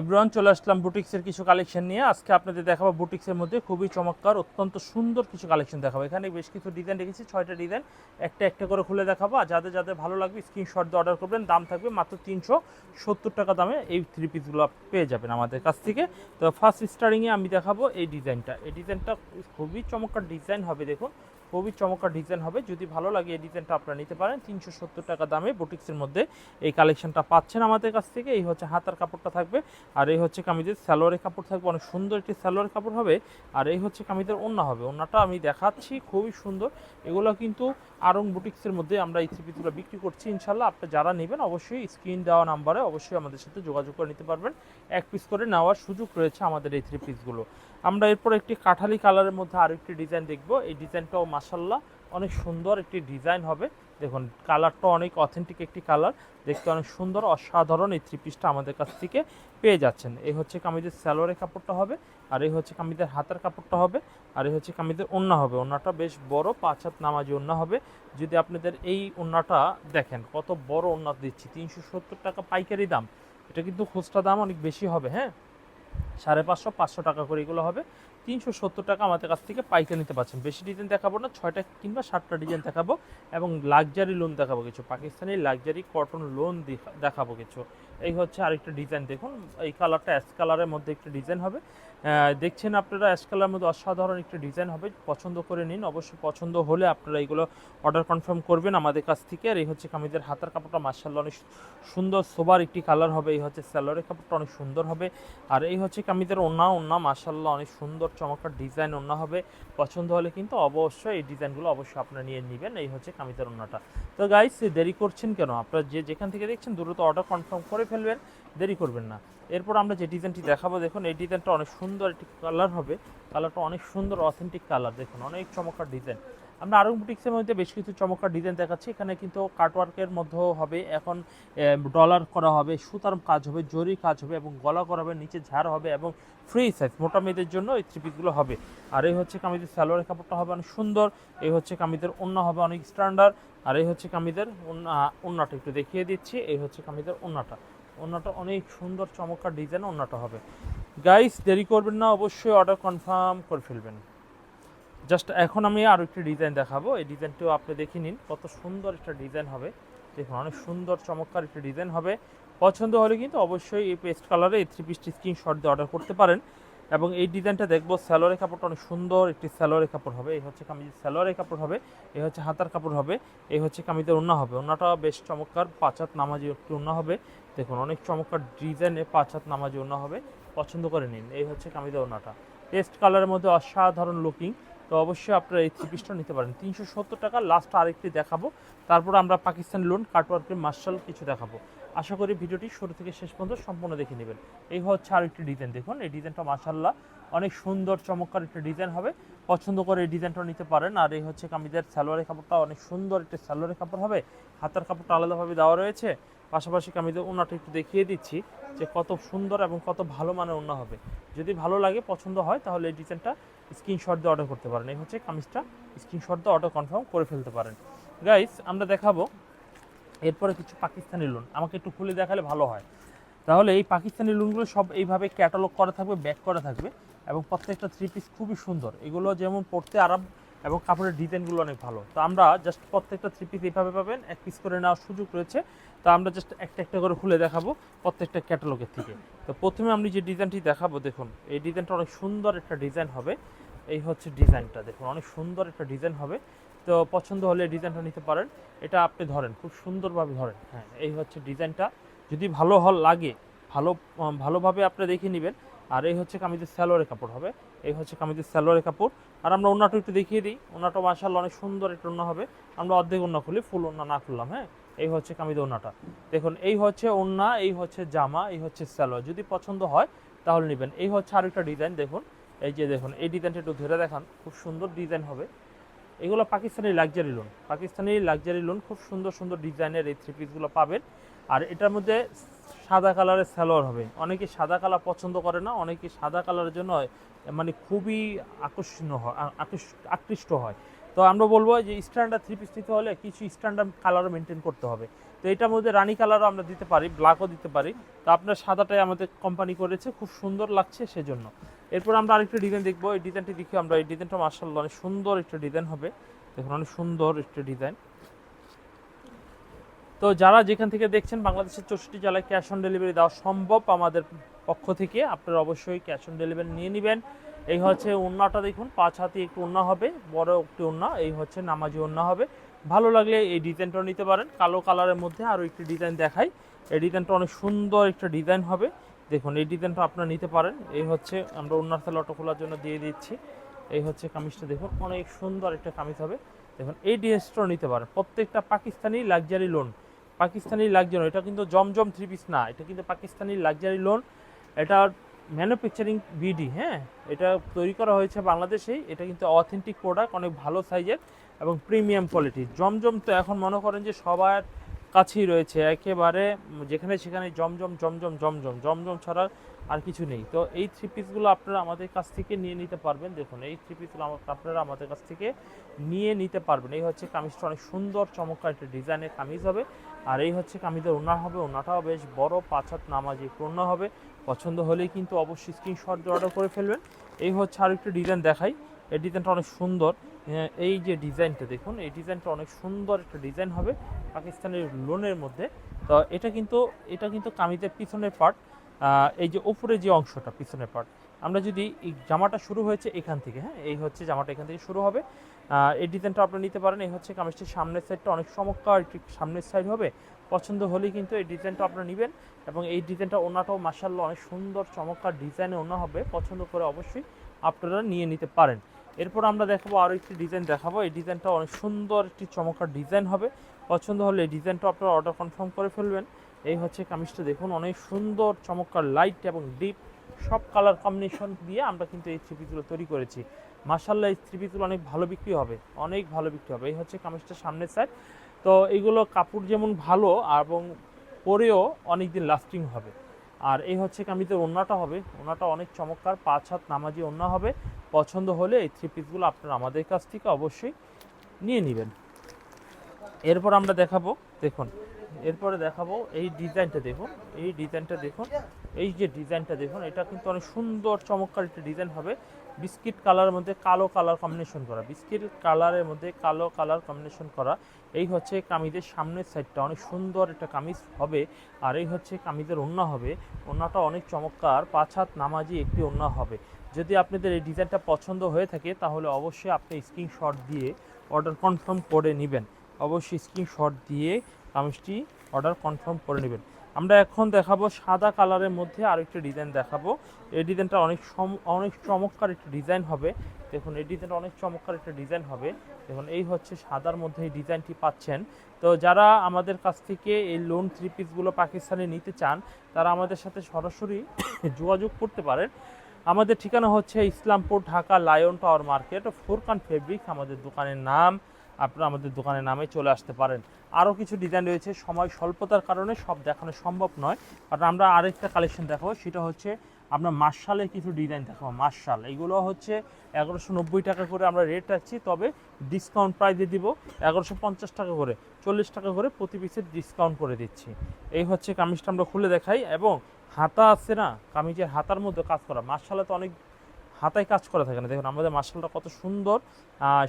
এব্রন, চলে আসলাম বুটিক্সের কিছু কালেকশন নিয়ে। আজকে আপনাদের দেখাবো বুটিক্সের মধ্যে খুবই চমৎকার, অত্যন্ত সুন্দর কিছু কালেকশন দেখাবো। এখানে বেশ কিছু ডিজাইন রেখেছি ছয়টা ডিজাইন একটা একটা করে খুলে দেখাবো। আর যাদের যাদের ভালো লাগবে স্ক্রিনশট দিয়ে অর্ডার করবেন। দাম থাকবে মাত্র তিনশো সত্তর টাকা দামে। এই থ্রি পিসগুলো পেয়ে যাবেন আমাদের কাছ থেকে। তো ফার্স্ট স্টারিংয়ে আমি দেখাবো এই ডিজাইনটা এই ডিজাইনটা খুবই চমৎকার ডিজাইন হবে, দেখুন। খুবই চমৎকার ডিজাইন হবে। যদি ভালো লাগে এই ডিজাইনটা আপনারা নিতে পারেন। তিনশো সত্তর টাকা দামে বুটিক্সের মধ্যে এই কালেকশনটা পাচ্ছেন আমাদের কাছ থেকে। এই হচ্ছে হাতার কাপড়টা থাকবে। আর এই হচ্ছে কামিজের স্যালোয়ারের কাপড় থাকবে। অনেক সুন্দর একটি স্যালোয়ারের কাপড় হবে। আর এই হচ্ছে কামিজের ওন্না হবে। ওন্নাটা আমি দেখাচ্ছি। খুবই সুন্দর। এগুলো কিন্তু আরং বুটিক্সের মধ্যে আমরা এই থ্রি পিসগুলো বিক্রি করছি ইনশাল্লাহ আপনি যারা নেবেন অবশ্যই স্ক্রিন দেওয়া নাম্বারে অবশ্যই আমাদের সাথে যোগাযোগ করে নিতে পারবেন। এক পিস করে নেওয়ার সুযোগ রয়েছে আমাদের এই থ্রি পিসগুলো আমরা এরপর একটি কাঠালি কালারের মধ্যে আরও একটি ডিজাইন দেখব। এই ডিজাইনটাও মাসাল্লাহ অনেক সুন্দর একটি ডিজাইন হবে। দেখুন, কালারটা অনেক অথেন্টিক একটি কালার। দেখতে অনেক সুন্দর, অসাধারণ এই থ্রি পিসটা আমাদের কাছ থেকে পেয়ে যাচ্ছেন। এই হচ্ছে কামিজের স্যালোয়ারের কাপড়টা হবে, আর এই হচ্ছে কামিজের হাতের কাপড়টা হবে, আর এই হচ্ছে কামিজের ওন্না হবে। ওন্নাটা বেশ বড়, পাঁচ হাত নামাজি ওন্না হবে। যদি আপনাদের এই ওন্নাটা দেখেন, কত বড় ওন্না দিচ্ছি, তিনশো সত্তর টাকা পাইকারি দাম। এটা কিন্তু খুচরা দাম অনেক বেশি হবে হ্যাঁ? সাড়ে পাঁচশো পাঁচশো টাকা করে এগুলো হবে। তিনশো সত্তর টাকা আমাদের কাছ থেকে পাইকারি নিতে পারছেন। বেশি ডিজাইন দেখাবো না, ছয়টা কিংবা সাতটা ডিজাইন দেখাবো এবং লাক্সারি লোন দেখাবো কিছু। পাকিস্তানি লাক্সারি কটন লোন দেখাবো কিছু। এই হচ্ছে আরেকটা ডিজাইন দেখুন, এই কালারটা অ্যাশ কালারের মধ্যে একটা ডিজাইন হবে। দেখছেন আপনারা অ্যাশ কালারের মধ্যে অসাধারণ একটা ডিজাইন হবে। পছন্দ করে নিন, অবশ্যই পছন্দ হলে আপনারা এইগুলো অর্ডার কনফার্ম করবেন আমাদের কাছ থেকে। আর এই হচ্ছে কামিজের হাতের কাপড়টা মার্শাল্লাহ অনেক সুন্দর সোবার একটি কালার হবে। এই হচ্ছে স্যালোয়ারের কাপড়টা অনেক সুন্দর হবে। আর এই হচ্ছে কামিজের ওন্না ওন্না মার্শাল্লাহ অনেক সুন্দর, চমৎকার ডিজাইন ওন্না হবে। পছন্দ হলে কিন্তু অবশ্যই এই ডিজাইনগুলো অবশ্যই আপনারা নিয়ে নেবেন। এই হচ্ছে কামিজের ওন্নাটা তো গাইস দেরি করছেন কেন? আপনারা যে যেখান থেকে দেখছেন, দ্রুত অর্ডার কনফার্ম করে ফেলবেন, দেরি করবেন না। এরপর আমরা যে ডিজাইনটি দেখাবো, দেখুন, এই ডিজাইনটা অনেক সুন্দর একটি কালার হবে। কালারটা অনেক সুন্দর অথেন্টিক কালার দেখুন, অনেক চমৎকার ডিজাইন আমরা আরং বুটিক্সের মধ্যে বেশ কিছু চমৎকার ডিজাইন দেখাচ্ছি। এখানে কিন্তু কাটওয়ার্কের মধ্যেও হবে, এখন ডলার করা হবে, সুতার কাজ হবে জরি কাজ হবে এবং গলা করা হবে, নিচে ঝাড় হবে এবং ফ্রি সাইজ মোটা মেয়েদের জন্য এই থ্রি পিসগুলো হবে। আর এই হচ্ছে কামিজের স্যালোয়ারের কাপড়টা হবে অনেক সুন্দর, এই হচ্ছে কামিজের ওন্না হবে অনেক স্ট্যান্ডার্ড আর এই হচ্ছে কামিজের ওন্নাটা একটু দেখিয়ে দিচ্ছি, এই হচ্ছে কামিজের ওন্নাটা ওন্নাটা অনেক সুন্দর, চমৎকার ডিজাইন অন্যটা হবে। গাইস দেরি করবেন না, অবশ্যই অর্ডার কনফার্ম করে ফেলবেন। জাস্ট এখন আমি আরও একটি ডিজাইন দেখাবো। এই ডিজাইনটিও আপনি দেখে নিন, কত সুন্দর একটা ডিজাইন হবে। দেখুন, অনেক সুন্দর, চমৎকার একটা ডিজাইন হবে। পছন্দ হলে কিন্তু অবশ্যই এই পেস্ট কালারে এই থ্রি পিসটি স্ক্রিনশট দিয়ে অর্ডার করতে পারেন। এবং এই ডিজাইনটা দেখব স্যালোয়ারের কাপড়টা অনেক সুন্দর একটি স্যালোয়ারের কাপড় হবে। এই হচ্ছে কামিজের স্যালোয়ারের কাপড় হবে, এই হচ্ছে হাতার কাপড় হবে, এই হচ্ছে কামিজের ওন্না হবে। ওন্নাটা বেশ চমৎকার পাঁচ হাত নামাজি একটি ওন্না হবে। দেখুন, অনেক চমৎকার ডিজাইনে পাঁচ হাত নামাজি ওন্না হবে, পছন্দ করে নিন। এই হচ্ছে কামিজের ওন্নাটা পেস্ট কালারের মধ্যে অসাধারণ লুকিং তো অবশ্যই আপনারা এই থ্রি পিসটা নিতে পারেন। তিনশো সত্তর টাকা লাস্ট আরেকটি দেখাবো। তারপর আমরা পাকিস্তান লোন কাটওয়ার্কের মার্শাল কিছু দেখাবো। আশা করি ভিডিওটি শুরু থেকে শেষ পর্যন্ত সম্পূর্ণ দেখে নেবেন। এই হচ্ছে আরেকটি ডিজাইন দেখুন। এই ডিজাইনটা মার্শাল্লাহ অনেক সুন্দর, চমৎকার একটা ডিজাইন হবে। পছন্দ করে এই ডিজাইনটা নিতে পারেন। আর এই হচ্ছে কামিজের সালোয়ারের কাপড়টা অনেক সুন্দর একটা সালোয়ারের কাপড় হবে। হাতার কাপড়টা আলাদাভাবে দেওয়া রয়েছে। পাশাপাশি কামিজের ওনাটা একটু দেখিয়ে দিচ্ছি যে কত সুন্দর এবং কত ভালো মানের ওনা হবে। যদি ভালো লাগে, পছন্দ হয়, তাহলে এই ডিজাইনটা স্ক্রিনশট দিয়ে অর্ডার করতে পারেন। এই হচ্ছে কামিজটা স্ক্রিনশট দিয়ে অর্ডার কনফার্ম করে ফেলতে পারেন। গাইস আমরা দেখাবো এরপরে কিছু পাকিস্তানি লোন আমাকে একটু খুলে দেখালে ভালো হয়। তাহলে এই পাকিস্তানি লোনগুলো সব এইভাবে ক্যাটালগ করা থাকবে ব্যাক করা থাকবে এবং প্রত্যেকটা থ্রি পিস খুবই সুন্দর। এগুলো যেমন পড়তে আরাম এবং কাপড়ের ডিজাইনগুলো অনেক ভালো। তো আমরা জাস্ট প্রত্যেকটা থ্রি পিস এইভাবে পাবেন, এক পিস করে নেওয়ার সুযোগ রয়েছে। তো আমরা জাস্ট একটা একটা করে খুলে দেখাবো প্রত্যেকটা ক্যাটালগের থেকে। তো প্রথমে আমি যে ডিজাইনটি দেখাবো, দেখুন, এই ডিজাইনটা অনেক সুন্দর একটা ডিজাইন হবে। এই হচ্ছে ডিজাইনটা দেখুন, অনেক সুন্দর একটা ডিজাইন হবে। তো পছন্দ হলে ডিজাইনটা নিতে পারেন। এটা আপনি ধরেন, খুব সুন্দরভাবে ধরেন। হ্যাঁ এই হচ্ছে ডিজাইনটা। যদি ভালো হল, লাগে, ভালো ভালোভাবে আপনি দেখে নেবেন। আর এই হচ্ছে কামিজের স্যালোয়ারের কাপড় হবে। এই হচ্ছে কামিজের স্যালোয়ারের কাপড়। আর আমরা ওনাটা একটু দেখিয়ে দিই। ওনাটা মাসাল অনেক সুন্দর একটা ওনা হবে। আমরা অর্ধেক ওনা খুলি, ফুল ওনা না খুললাম হ্যাঁ? এই হচ্ছে কামিজের ওনাটা দেখুন, এই হচ্ছে ওন্না, এই হচ্ছে জামা, এই হচ্ছে স্যালোয়ার যদি পছন্দ হয়, তাহলে নেবেন। এই হচ্ছে আরেকটা ডিজাইন, দেখুন। এই যে দেখুন, এই ডিজাইনটা একটু ধরে দেখান। খুব সুন্দর ডিজাইন হবে। এগুলো Pakistani luxury lawn Pakistani luxury lawn খুব সুন্দর সুন্দর ডিজাইনের এই থ্রি পিসগুলো পাবেন। আর এটার মধ্যে সাদা কালারের স্যালোয়ার হবে। অনেকে সাদা কালার পছন্দ করে না, অনেকে সাদা কালারের জন্য মানে খুবই আকর্ষণীয় হয় আকৃষ্ট- আকৃষ্ট হয়। তো আমরা বলব যে স্ট্যান্ডার্ড থ্রি পিস নিতে হলে কিছু স্ট্যান্ডার্ড কালারও মেনটেন করতে হবে। তো এটার মধ্যে রানি কালারও আমরা দিতে পারি ব্ল্যাকও দিতে পারি। তো আপনার সাদাটাই আমাদের কোম্পানি করেছে, খুব সুন্দর লাগছে সেজন্য। এরপর আমরা আরেকটা ডিজাইন দেখব। এই ডিজাইনটি দেখি আমরা, এই ডিজাইনটা মার্শাল্লাহ অনেক সুন্দর একটা ডিজাইন হবে। দেখুন, অনেক সুন্দর একটা ডিজাইন তো যারা যেখান থেকে দেখছেন বাংলাদেশের চৌষট্টি জেলায় ক্যাশ অন ডেলিভারি দেওয়া সম্ভব আমাদের পক্ষ থেকে, আপনারা অবশ্যই ক্যাশ অন ডেলিভারি নিয়ে নেবেন। এই হচ্ছে ওন্নাটা দেখুন, পাঁচ হাতি একটু ওন্না হবে, বড় একটু ওন্না এই হচ্ছে নামাজি ওন্না হবে। ভালো লাগলে এই ডিজাইনটা নিতে পারেন, কালো কালারের মধ্যে আরও একটি ডিজাইন দেখাই। এই ডিজাইনটা অনেক সুন্দর একটা ডিজাইন হবে। দেখুন, এই ডিজাইনটা আপনারা নিতে পারেন। এই হচ্ছে আমরা ওন্নার সেলটা খোলার জন্য দিয়ে দিচ্ছি। এই হচ্ছে কামিজটা দেখুন, অনেক সুন্দর একটা কামিজ হবে। দেখুন, এই ড্রেসটাও নিতে পারেন। প্রত্যেকটা Pakistani luxury lawn. Pakistani luxury, এটা কিন্তু জমজম থ্রি পিস না, এটা কিন্তু পাকিস্তানি লাক্সারি লোন। এটা ম্যানুফ্যাকচারিং বিডি হ্যাঁ? এটা তৈরি করা হয়েছে বাংলাদেশেই। এটা কিন্তু অথেন্টিক প্রোডাক্ট অনেক ভালো সাইজের এবং প্রিমিয়াম কোয়ালিটি জমজম তো এখন মনে করেন যে সবার কাছেই রয়েছে। একেবারে যেখানে সেখানে জমজম জমজম জমজম জমজম ছাড়া আর কিছু নেই। তো এই থ্রি পিসগুলো আপনারা আমাদের কাছ থেকে নিয়ে নিতে পারবেন। দেখুন, এই থ্রি পিসগুলো আপনারা আমাদের কাছ থেকে নিয়ে নিতে পারবেন। এই হচ্ছে কামিজটা অনেক সুন্দর, চমৎকার একটা ডিজাইনের কামিজ হবে। আর এই হচ্ছে কামিজের ওনা হবে। ওনাটাও বেশ বড়, পাঁচ হাত নামাজি পূর্ণ হবে। পছন্দ হলেই কিন্তু অবশ্যই স্ক্রিনশট দিয়ে অর্ডার করে ফেলবেন। এই হচ্ছে আর একটু ডিজাইন দেখাই। এই ডিজাইনটা অনেক সুন্দর। হ্যাঁ, এই যে ডিজাইনটা দেখুন এই ডিজাইনটা অনেক সুন্দর একটা ডিজাইন হবে পাকিস্তানের লোনের মধ্যে। তো এটা কিন্তু এটা কিন্তু কামিজের পিছনের পার্ট এই যে উপরে যে অংশটা পিছনের পার্ট আমরা যদি জামাটা শুরু হয়েছে এখান থেকে হ্যাঁ এই হচ্ছে জামাটা এখান থেকে শুরু হবে। এই ডিজাইনটা আপনারা নিতে পারেন। এই হচ্ছে কামিজটির সামনের সাইডটা অনেক চমৎকার সামনের সাইড হবে। পছন্দ হলেই কিন্তু এই ডিজাইনটা আপনারা নেবেন এবং এই ডিজাইনটা ওনাটাও মাসাল্লাহ অনেক সুন্দর, চমৎকার ডিজাইনে ওনা হবে। পছন্দ করে অবশ্যই আপনারা নিয়ে নিতে পারেন। এরপর আমরা দেখাবো আরও একটি ডিজাইন দেখাবো। এই ডিজাইনটা অনেক সুন্দর, একটি চমৎকার ডিজাইন হবে। পছন্দ হলে এই ডিজাইনটা আপনারা অর্ডার কনফার্ম করে ফেলবেন। এই হচ্ছে কামিজটা দেখুন, অনেক সুন্দর, চমৎকার লাইট এবং ডিপ সব কালার কম্বিনেশন দিয়ে আমরা কিন্তু এই থ্রি পিসগুলো তৈরি করেছি। মার্শাল্লাহ এই থ্রি পিসগুলো অনেক ভালো বিক্রি হবে, অনেক ভালো বিক্রি হবে। এই হচ্ছে কামিজটা সামনের সাইড তো এইগুলো কাপড় যেমন ভালো, এবং পরেও অনেক দিন লাস্টিং হবে। আর এই হচ্ছে কামিজের ওন্নাটা হবে। ওন্নাটা অনেক চমৎকার, পাঁচ হাত নামাজি ওন্না হবে। পছন্দ হলে এই থ্রি পিসগুলো আপনারা আমাদের কাছ থেকে অবশ্যই নিয়ে নেবেন। এরপর আমরা দেখাবো, দেখুন এরপরে দেখাবো এই ডিজাইনটা দেখুন, এই ডিজাইনটা দেখুন, এই যে ডিজাইনটা দেখুন, এটা কিন্তু অনেক সুন্দর, চমৎকার একটা ডিজাইন হবে। বিস্কিট কালারের মধ্যে কালো কালার কম্বিনেশন করা, বিস্কিট কালারের মধ্যে কালো কালার কম্বিনেশন করা। এই হচ্ছে কামিজের সামনের সাইডটা অনেক সুন্দর একটা কামিজ হবে, আর এই হচ্ছে কামিজের ওন্না হবে। ওন্নাটা অনেক চমৎকার, পাঁচ হাত নামাজি একটি ওন্না হবে। যদি আপনাদের এই ডিজাইনটা পছন্দ হয়ে থাকে, তাহলে অবশ্যই আপনি স্ক্রিনশট দিয়ে অর্ডার কনফার্ম করে নেবেন। অবশ্যই স্ক্রিনশট দিয়ে কামিজটি অর্ডার কনফার্ম করে নেবেন। আমরা এখন দেখাবো সাদা কালারের মধ্যে আরেকটা ডিজাইন দেখাবো। এই ডিজাইনটা অনেক অনেক চমৎকার একটা ডিজাইন হবে। দেখুন, এই ডিজাইনটা অনেক চমৎকার একটা ডিজাইন হবে। দেখুন, এই হচ্ছে সাদার মধ্যে এই ডিজাইনটি পাচ্ছেন। তো যারা আমাদের কাছ থেকে এই লোন থ্রি পিসগুলো পাকিস্তানে নিতে চান, তারা আমাদের সাথে সরাসরি যোগাযোগ করতে পারেন। আমাদের ঠিকানা হচ্ছে Islampur Dhaka Lion Tower market, Furqan fabric আমাদের দোকানের নাম। আপনারা আমাদের দোকানের নামে চলে আসতে পারেন। আরও কিছু ডিজাইন রয়েছে, সময় স্বল্পতার কারণে সব দেখানো সম্ভব নয়। কারণ আমরা আরেকটা কালেকশন দেখাবো, সেটা হচ্ছে আমরা মার্শালের কিছু ডিজাইন দেখাবো, মার্শাল। এগুলো হচ্ছে এগারোশো নব্বই টাকা করে আমরা রেট রাখছি, তবে ডিসকাউন্ট প্রাইজে দিব এগারোশো পঞ্চাশ টাকা করে, চল্লিশ টাকা করে প্রতি পিসের ডিসকাউন্ট করে দিচ্ছি। এই হচ্ছে কামিজটা আমরা খুলে দেখাই, এবং হাতা আছে না, কামিজের হাতার মধ্যে কাজ করা। মার্শালে তো অনেক হাতায় কাজ করা থাকে না। দেখুন, আমাদের মার্শালটা কত সুন্দর।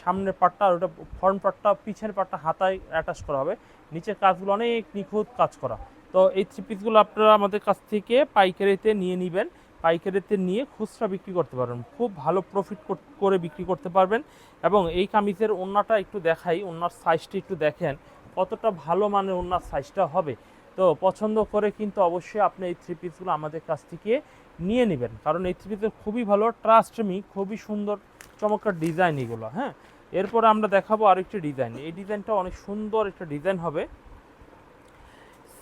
সামনের পাটটা আর ওটা ফ্রন্ট পাটটা, পিছের পাটটা হাতায় অ্যাটাচ করা হবে। নিচের কাজগুলো অনেক নিখুঁত কাজ করা। তো এই থ্রি পিসগুলো আপনারা আমাদের কাছ থেকে পাইকারিতে নিয়ে নেবেন। পাইকারিতে নিয়ে খুচরা বিক্রি করতে পারবেন। খুব ভালো প্রফিট করে বিক্রি করতে পারবেন। এবং এই কামিজের ওন্নাটা একটু দেখাই ওনার সাইজটা একটু দেখেন। কতটা ভালো মানের ওনার সাইজটা হবে। তো পছন্দ করে কিন্তু অবশ্যই আপনি এই থ্রি পিসগুলো আমাদের কাছ থেকে নিয়ে নেবেন। কারণ এই থ্রি খুবই ভালো ট্রাস্ট মি খুবই সুন্দর, চমৎকার ডিজাইন এগুলো হ্যাঁ? এরপরে আমরা দেখাবো আরেকটি ডিজাইন এই ডিজাইনটা অনেক সুন্দর একটা ডিজাইন হবে।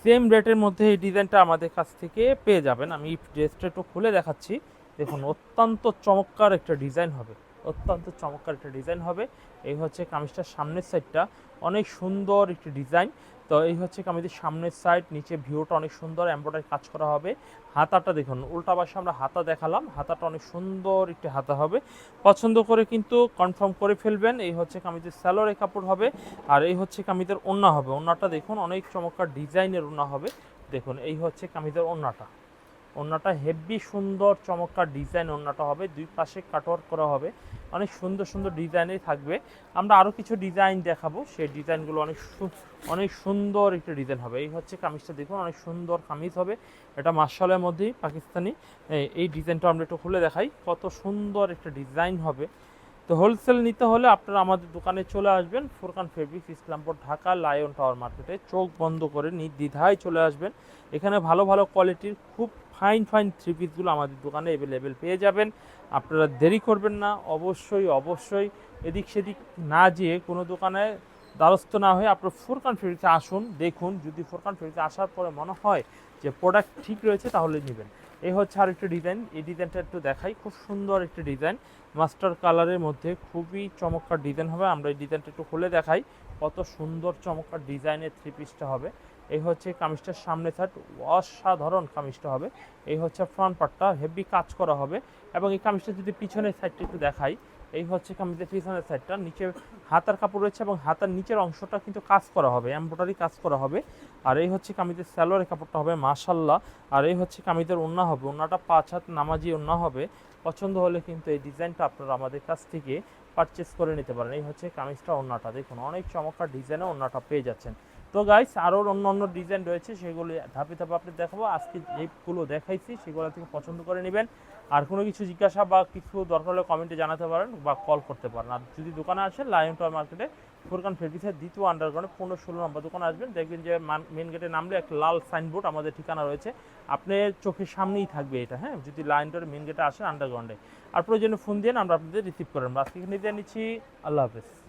সেম রেটের মধ্যে এই ডিজাইনটা আমাদের কাছ থেকে পেয়ে যাবেন। আমি ড্রেসটা একটু খুলে দেখাচ্ছি। দেখুন, অত্যন্ত চমৎকার একটা ডিজাইন হবে। অত্যন্ত চমৎকার একটা ডিজাইন হবে। এই হচ্ছে কামিজটার সামনের সাইডটা অনেক সুন্দর একটি ডিজাইন তো এই হচ্ছে কামিজের সামনের সাইড নিচে ভিউটা অনেক সুন্দর এম্ব্রয়ডারি কাজ করা হবে। হাতাটা দেখুন, উল্টা পাশে আমরা হাতা দেখালাম, হাতাটা অনেক সুন্দর একটি হাতা হবে। পছন্দ করে কিন্তু কনফার্ম করে ফেলবেন, এই হচ্ছে কামিজের স্যালোরে কাপড় হবে, আর এই হচ্ছে কামিজের ওন্না হবে। ওন্নাটা দেখুন, অনেক চমৎকার ডিজাইনের ওন্না হবে। দেখুন, এই হচ্ছে কামিজের ওন্নাটা ওন্নাটা হেভি সুন্দর, চমৎকার ডিজাইন ওন্নাটা হবে। দুই পাশে কাটওয়ার্ক করা হবে। অনেক সুন্দর সুন্দর ডিজাইনেই থাকবে। আমরা আরও কিছু ডিজাইন দেখাবো। সেই ডিজাইনগুলো অনেক অনেক সুন্দর একটা ডিজাইন হবে। এই হচ্ছে কামিজটা দেখুন, অনেক সুন্দর কামিজ হবে। এটা মার্শালের মধ্যেই পাকিস্তানি। এই ডিজাইনটা আমরা একটু খুলে দেখাই। কত সুন্দর একটা ডিজাইন হবে। তো হোলসেল নিতে হলে আপনারা আমাদের দোকানে চলে আসবেন, Furqan fabrics Islampur, Dhaka, Lion Tower মার্কেটে চোখ বন্ধ করে নির্দ্বিধায় চলে আসবেন। এখানে ভালো ভালো কোয়ালিটির খুব ফাইন ফাইন থ্রি পিসগুলো আমাদের দোকানে অ্যাভেলেবেল পেয়ে যাবেন। আপনারা দেরি করবেন না, অবশ্যই অবশ্যই এদিক সেদিক না যেয়ে কোনো দোকানে দ্বারস্থ না হয়ে আপনার ফুরকান ফেব্রিক্সে আসুন, দেখুন। যদি ফুরকান ফেব্রিক্সে আসার পরে মনে হয় যে প্রোডাক্ট ঠিক রয়েছে, তাহলে নেবেন। এই হচ্ছে আর একটা ডিজাইন। এই ডিজাইনটা একটু দেখাই। খুব সুন্দর একটি ডিজাইন। মাস্টার কালারের মধ্যে খুবই চমৎকার ডিজাইন হবে। আমরা এই ডিজাইনটা একটু খুলে দেখাই। কত সুন্দর চমৎকার ডিজাইনের থ্রি পিসটা হবে। এই হচ্ছে কামিজটার সামনে সাইড অসাধারণ কামিজটা হবে। এই হচ্ছে ফ্রন্ট পার্টটা হেভি কাজ করা হবে। এবং এই কামিজটা যদি পিছনের সাইডটা একটু দেখাই এই হচ্ছে কামিজের পিছনের সাইডটা নিচে হাতার কাপড় রয়েছে এবং হাতার নিচের অংশটা কিন্তু কাজ করা হবে এমব্রয়ডারি কাজ করা হবে। আর এই হচ্ছে কামিজের স্যালোয়ারের কাপড়টা হবে মাশাল্লাহ আর এই হচ্ছে কামিজের ওন্না হবে, ওন্নাটা পাঁচ হাত নামাজি ওন্না হবে। পছন্দ হলে কিন্তু এই ডিজাইনটা আপনারা আমাদের কাছ থেকে পারচেস করে নিতে পারেন। এই হচ্ছে কামিজটা, ওন্নাটা। দেখুন, অনেক চমৎকার ডিজাইনে ওন্নাটা পেয়ে যাচ্ছেন। তো গাইস আরও অন্য অন্য ডিজাইন রয়েছে, সেগুলো ধাপে ধাপে আপনি দেখাবো। আজকে যেগুলো দেখাইছি, সেগুলো থেকে পছন্দ করে নেবেন। আর কোনো কিছু জিজ্ঞাসা বা কিছু দরকার হলে কমেন্টে জানাতে পারেন বা কল করতে পারেন। আর যদি দোকানে আসেন লায়ন টয় মার্কেটে ফুরকান ফেব্রিক্সের দ্বিতীয় আন্ডারগ্রাউন্ডে পনেরো ষোলো নম্বর দোকানে আসবেন। দেখবেন যে মেন গেটে নামলে একটা লাল সাইনবোর্ড আমাদের ঠিকানা রয়েছে। আপনার চোখের সামনেই থাকবে এটা হ্যাঁ? যদি লাইন টাওয়ার মেন গেটে আসেন আন্ডারগ্রাউন্ডে আর প্রয়োজনে ফোন দিয়ে আমরা আপনাদের রিসিভ করেন আজকে দিয়ে নিচ্ছি। আল্লাহ হাফেজ।